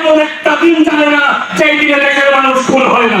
এমন একটা দিন জানে না যেই দিনে দেশের মানুষ খুন হয় না।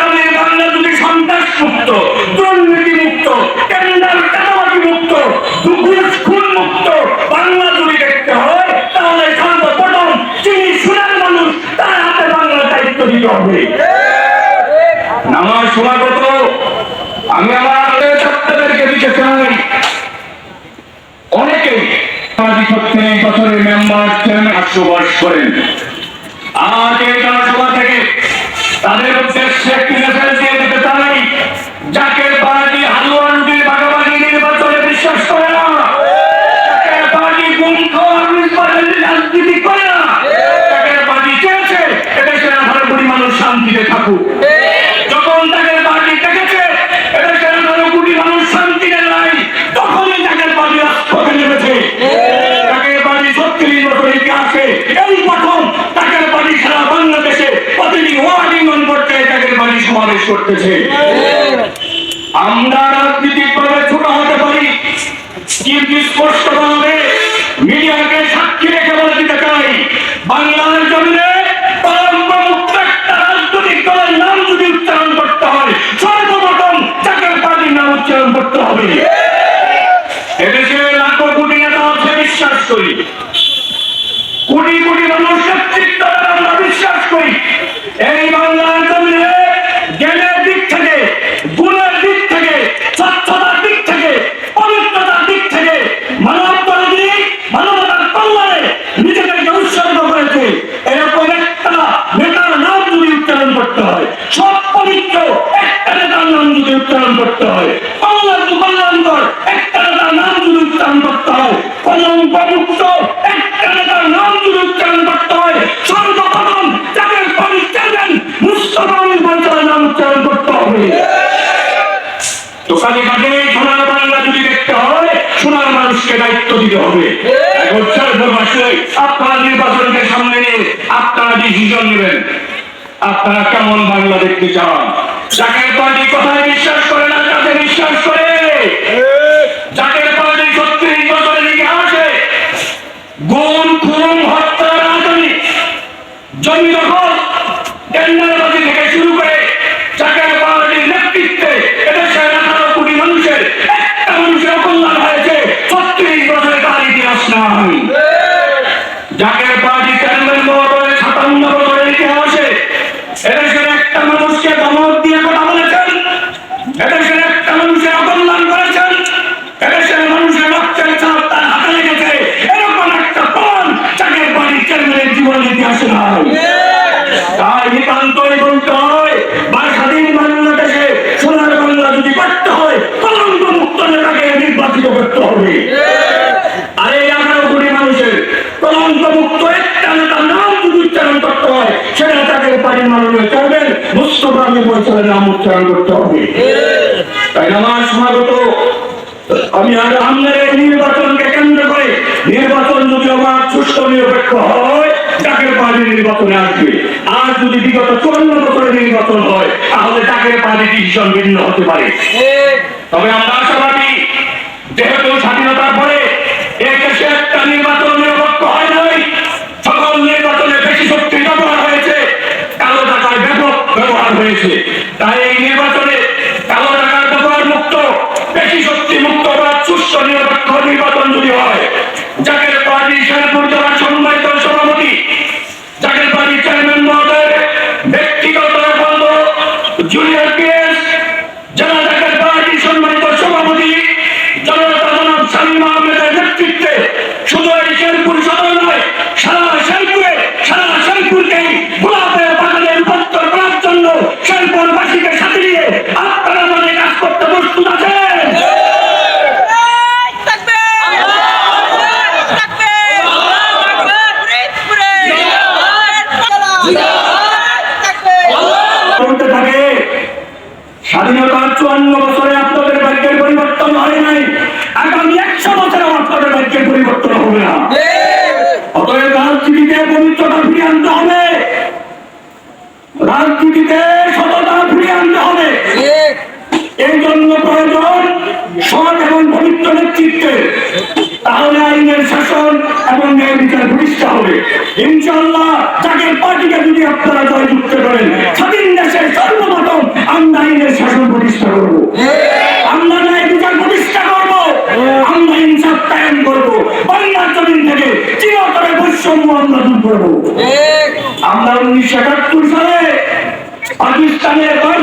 হবে সমাগত। আমি আমার ছাত্রদেরকে অনেকেই সত্তর বছরের মেম্বার চেয়ারম্যান আটশো বয়স করেন। আজ এই জনসভা থেকে তাদের উদ্দেশ্যে একটি করতেছে। আমরা রাজনীতিক ভাবে ছোট হতে পারি, কিন্তু স্পষ্টভাবে মিডিয়াকে সাক্ষী রেখে বলে দিতে চাই, বাংলার জমিনে যদি উচ্চারণ করতে হয় নাম উচ্চারণ করতে হবে। বিশ্বাস করি। সব পবিত্র একটা নেতার নাম যদি উচ্চারণ করতে হয়। কল্যাণ কল্যাণকর একটা নেতার নাম যদি উচ্চারণ করতে হয়। কলঙ্ক মুক্ত একটা নেতার নাম যদি উচ্চারণ করতে হয়। সর্বপ্রথম যাদের পরিচালন মুস্তফা পরিচালন নাম উচ্চারণ করতে হবে। কাজে কাজে সোনার বাংলা যদি দেখতে হয়, সোনার মানুষকে দায়িত্ব দিতে হবে। আপনারা নির্বাচনকে সামনে নিয়ে আপনারা ডিসিশন নেবেন। আপনারা কেমন বাংলা দেখতে চান? যাকে পার্টি কথায় বিশ্বাস করে না তাকে বিশ্বাস করে? পারি মাননীয় করবেন মুস্তফা আমি নাম উচ্চারণ করতে হবে। তাই আমার সমাগত। আমি আর আমাদের নির্বাচনকে কেন্দ্র করে নির্বাচন যদি আমার সুস্থ নিরপেক্ষ হয় জাকের পার্টি নির্বাচনে আসবে। আর যদি বিগত চুয়ান্ন বছরের নির্বাচন হয় তাহলে জাকের পার্টি ডিসিশন ভিন্ন হতে পারে। তবে আমরা আশাবাদী যেহেতু করতে চুয়ান্ন বছরে রাজনীতিতে পবিত্রতা ফিরিয়ে আনতে হবে। রাজনীতিতে জন্য প্রয়োজন সৎ এবং পবিত্র তাহলে আইনের শাসন এবং ইনশাল্লাহ যাকে পার্টিকে যদি আপনারা জয়যুক্ত করেন স্বাধীন দেশের সর্বপ্রথম আমরা আইনের শাসন প্রতিষ্ঠা করব। আমরা ন্যায় বিচার প্রতিষ্ঠা করব। আমরা ইনসাফ কায়েম করব। বাংলার জমিন থেকে চিরতরে বৈষম্য আমরা দূর করব। আমরা উনিশশো একাত্তর সালে পাকিস্তানের তারা